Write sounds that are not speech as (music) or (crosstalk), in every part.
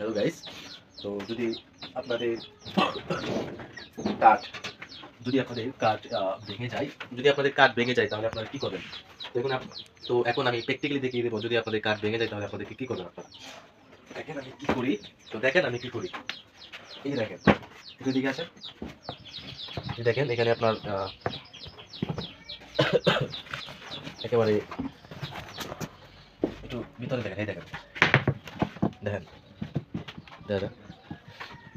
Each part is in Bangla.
হ্যালো গাইস তো যদি আপনাদের কাঠ, যদি আপনাদের কাঠ ভেঙে যায়, যদি আপনাদের কাঠ ভেঙে যায়, তাহলে আপনারা কি করবেন? দেখুন তো এখন আমি প্র্যাকটিক্যালি দেখিয়ে দেবো, যদি আপনাদের কাঠ ভেঙে যায়, তাহলে আপনাদেরকে কি করবেন আপনারা? দেখেন আমি কি করি? তো দেখেন আমি কি করি। এই দেখেন, একটু দিকে আছে দেখেন, এখানে আপনার একেবারে একটু ভিতরে দেখেন, এই দেখেন। দেখেন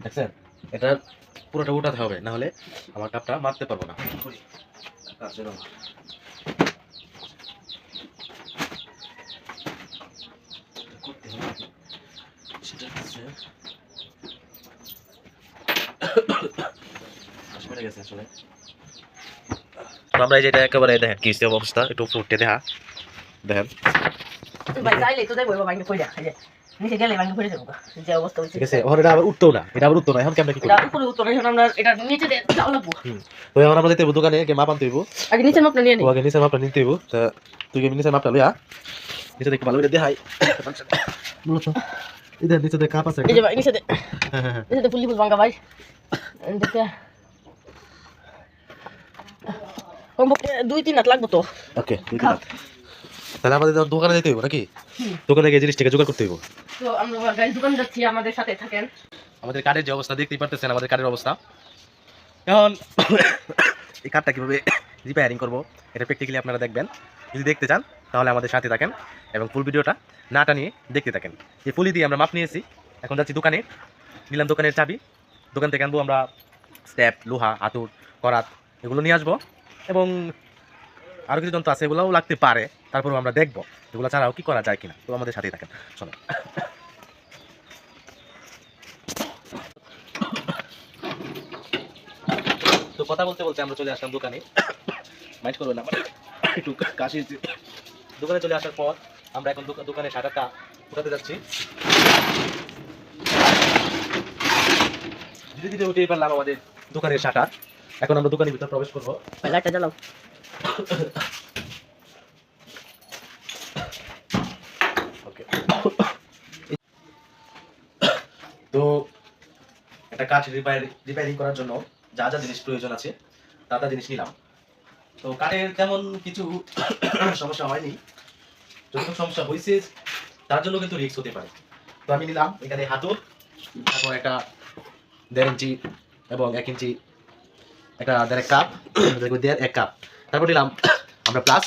দেখছেন এটা পুরোটা উঠাতে হবে না হলে আমার কাপটা মারতে পারব না। আমরা যেটা একেবারে দেখেন কি অবস্থা, একটু ফুটতে দেখা। দেখেন। নিচে গেলে ভাঙে পড়ে যাব যে অবস্থা হয়েছে। ঠিক আছে ওর এটা আবার উঠতেও না এটা আবার উঠতো না এখন কেমন কি এটা করব? উপরে উত্তর এখন আমরা এটা নিচে দিয়ে লাগবো। তো এখন আমরা যেতে দোকানে গিয়ে মাপ আনতে হইবো। আগে নিচের মাপটা নিয়ে নিই আগে নিচের মাপটা নিতে হইব তা তুই গিয়ে নিচের মাপটা লইয়া নিচে দেখে ভালো করে দেখাই। মূলত নিচে দেখ কাপ আছে এই যে ভাই নিচে হ্যাঁ হ্যাঁ হ্যাঁ। নিচে দে ফুলি ফুল ভাঙা ভাই। দেখতে কমপক্ষে দুই তিন হাত লাগবো তো। ওকে দুই তিন হাত। তাহলে আমাদের দোকানে যেতে হইব নাকি? দোকানে গিয়ে জিনিসটাকে জোগাড় করতে হইব। তো আমরা দোকান যাচ্ছি আমাদের সাথে থাকেন। আমাদের কার্ডের যে অবস্থা দেখতেই পারতেছেন আমাদের কার্ডের অবস্থা। এখন (coughs) এই কার্ডটা কীভাবে রিপেয়ারিং (coughs) করব এটা প্র্যাকটিক্যালি আপনারা দেখবেন। যদি দেখতে চান তাহলে আমাদের সাথে থাকেন এবং ফুল ভিডিওটা না টানিয়ে দেখতে থাকেন। এই ফুলি দিয়ে আমরা মাপ নিয়েছি এখন যাচ্ছি দোকানে। নিলাম দোকানের চাবি দোকান থেকে আনব আমরা স্ট্যাপ লোহা হাতুর করাত এগুলো নিয়ে আসব। এবং আরও কিছু যন্ত্র আছে এগুলোও লাগতে পারে তারপরেও আমরা দেখব এগুলো ছাড়াও কি করা যায় কিনা। তো আমাদের সাথেই থাকেন চলো। তো কথা বলতে বলতে আমরা চলে আসলাম দোকানে। মাইন্ড করবেন না আমার একটু কাশি দোকানে চলে আসার পর আমরা এখন দোকা- দোকানে শাটারটা উঠাতে যাচ্ছি। ধীরে ধীরে উঠেই পারলাম আমাদের দোকানের শাটার এখন আমরা দোকানের ভিতরে প্রবেশ করব। লাইটটা জ্বালাও। তো একটা কাঠ রিপেয়ার রিপেয়ারিং করার জন্য যা যা জিনিস প্রয়োজন আছে, তা তা জিনিস নিলাম। তো কাঠের তেমন কিছু সমস্যা হয়নি। যতটুকু সমস্যা হয়েছে, তার জন্য কিন্তু রিস্ক হতে পারে। তো আমি নিলাম, এখানে হাতুর তারপর একটা দেড় ইঞ্চি এবং এক ইঞ্চি একটা দেড় কাপ দেড় এক কাপ তারপর নিলাম, আমরা প্লাস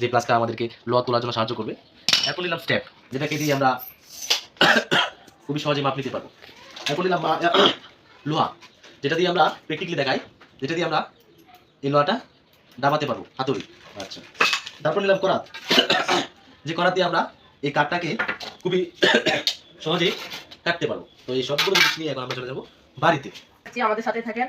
যে প্লাসটা আমাদেরকে লোয়া তোলার জন্য সাহায্য করবে এরপর নিলাম স্টেপ যেটাকে দিয়ে আমরা খুবই সহজে মাপ নিতে পারব। এরপর নিলাম লোহা, যেটা দিয়ে আমরা প্র্যাকটিক্যালি দেখাই, যেটা দিয়ে আমরা এই লোহাটা দাবাতে পারব, হাতুড়ি। আচ্ছা। তারপর নিলাম করাত। যে করাত দিয়ে আমরা এই কাঠটাকে খুবই সহজে কাটতে পারব। তো এই সবগুলো জিনিস নিয়ে এখন আমরা চলে যাব বাড়িতে। আমাদের সাথে থাকেন।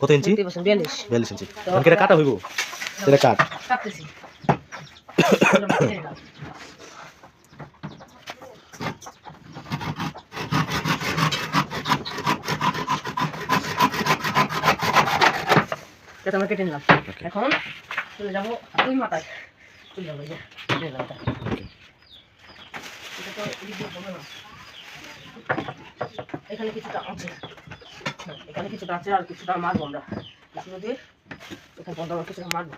কত ইঞ্চি? বিয়াল্লিশ। ইঞ্চি। এটা কাটা হইব? এটা আমরা কেটে নিলাম। এখন চলে যাব দুই মাথায়। চলে যাব এই যে, চলে যাব এটা। এটা তো এদিক দিয়ে হবে না। এখানে কিছুটা আছে। এখানে কিছুটা আছে আর কিছুটা মারবো আমরা। কিছু দিয়ে এখানে আমরা কিছুটা মারবো।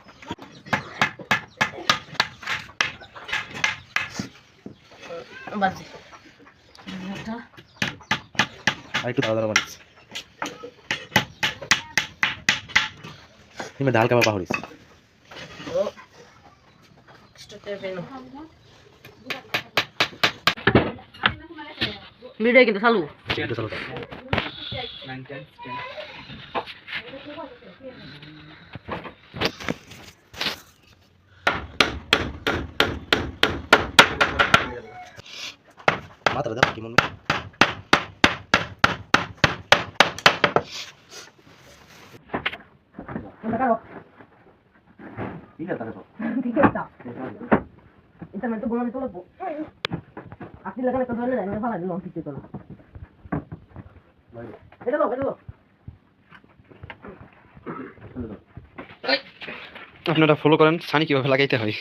বাজে একটা। আর একটু বানিয়েছি ডাল কাবা পাহরিস ভিডিও কিন্তু চালু। চলো nine, ten, ten. ಮಾತ್ರ ಅದ ಪಕ್ಕಿ ಮುನ್ನೆ ಈಗ ತಗೋ ಈಗ ತಗೋ ಇಂತ ಮತ್ತೆ ಗೋಮನೆ ತೋಲಪ್ಪು ಅಕ್ಕಿಲ್ಲ ಕಣೆ ತೋಲಲ್ಲ ನೆನಪಾಗಲ್ಲ ನೋಡಿ ತಿತ್ತೋಲ ಬಾಯ್ আপনারা ফলো করেন সানি কীভাবে লাগাইতে হয়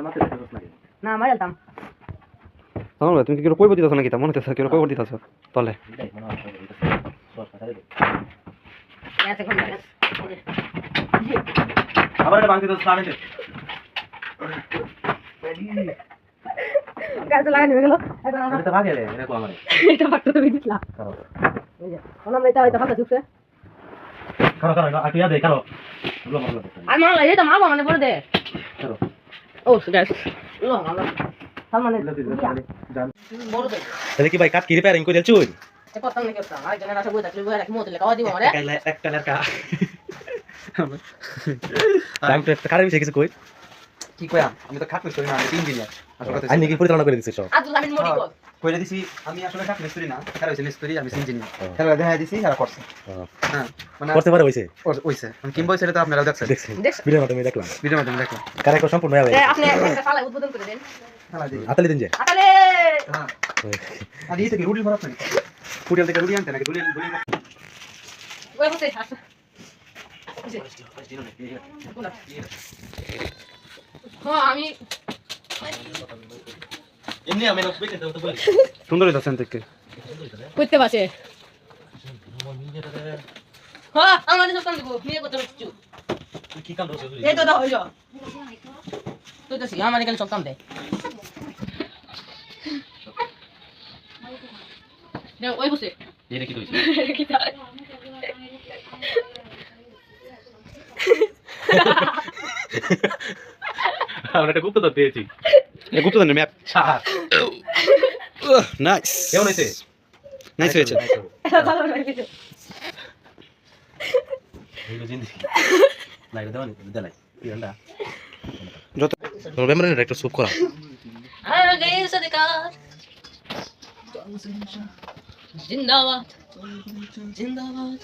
আমার? না আমার ভাই, তুমি কি কইব দিতেছ নাকি তা মনে কেউ কইব দিতেছ তাহলে এটাই মনে হয় সব এটা। দশ টাকা দেবে। এক সেকেন্ড আবার এটা ভাঙতে তো গাছ লাগানো হয়ে গেল এটা ভাগে রে, এটা কো আমারে। (laughs) এটা পাকতে তো দিছিলাম কারও। এই যে আমরা এটা এটা পাতা চুপছে কারও, কারও, আর তুই দে, কারও। এগুলো ভালো আর মারলা এটা মারবো মানে পরে দে। কারও। ও গাছ লো মারলা সালমানের তাহলে জান। বড় দে। তাহলে কি ভাই কাট কি রিপেয়ারিং করে দিলছুই এ করতাম না আর জনের আশা বই থাকলে বই রাখি মতো লেখা দিব আমারে। একটা একটা লেরকা টাইম তো একটা কারে বিষয় কিছু কই? কি কইয়া আমি? তো খাট মিস্ত্রি না আমি ইঞ্জিনিয়ার আসলে আই নাকি পরিচালনা করে দিছিস সব। আজ আমি মরি কর। কইলে দিছি আমি আসলে খাট মিস্ত্রি না তারা হইছে মিস্ত্রি আমি ইঞ্জিনিয়ার। তারা দেখা দিছি তারা করছে। হ্যাঁ। হ্যাঁ মানে করতে পারে হইছে? হইছে। আমি কিংবা হইছে তো আপনারা দেখছেন। দেখছি দেখছ ভিডিওর মাধ্যমে দেখলাম। ভিডিওর মাধ্যমে দেখলাম। কারে কো সম্পূর্ণ হয়ে এ আপনি একটা ফালা উদ্বোধন করে দেন। খেলা দিই। আতালি দিন যে। আতালে! হ্যাঁ। আর এই থেকে রুডি ভরা নাকি পুডিয়াল থেকে রুডি আনতে নাকি রুডি রুডি ওই বসে হাস হ্যাঁ। আমি এমনি আমি লোক বেঁচে তো বলি। সুন্দর হইতাছেন থেকে করতে পারছে। হ্যাঁ আমার সব কাম দিব। নিয়ে করতে পারছি কি কাম করছিস এই তো দাও হইল তুই তো সি আমার এখানে সব কাম দে। দেও ওই বসে। এটা কি কইছিস (laughs) কি তাই (laughs) আমরা একটা গুপ্তধন পেয়েছি। গুপ্তধন ম্যাপ। নাইস কেমন হয়েছে? নাইস হয়েছে। যত নভেম্বরের একটা সুপ হ্যাঁ, জিন্দাবাদ। জিন্দাবাদ।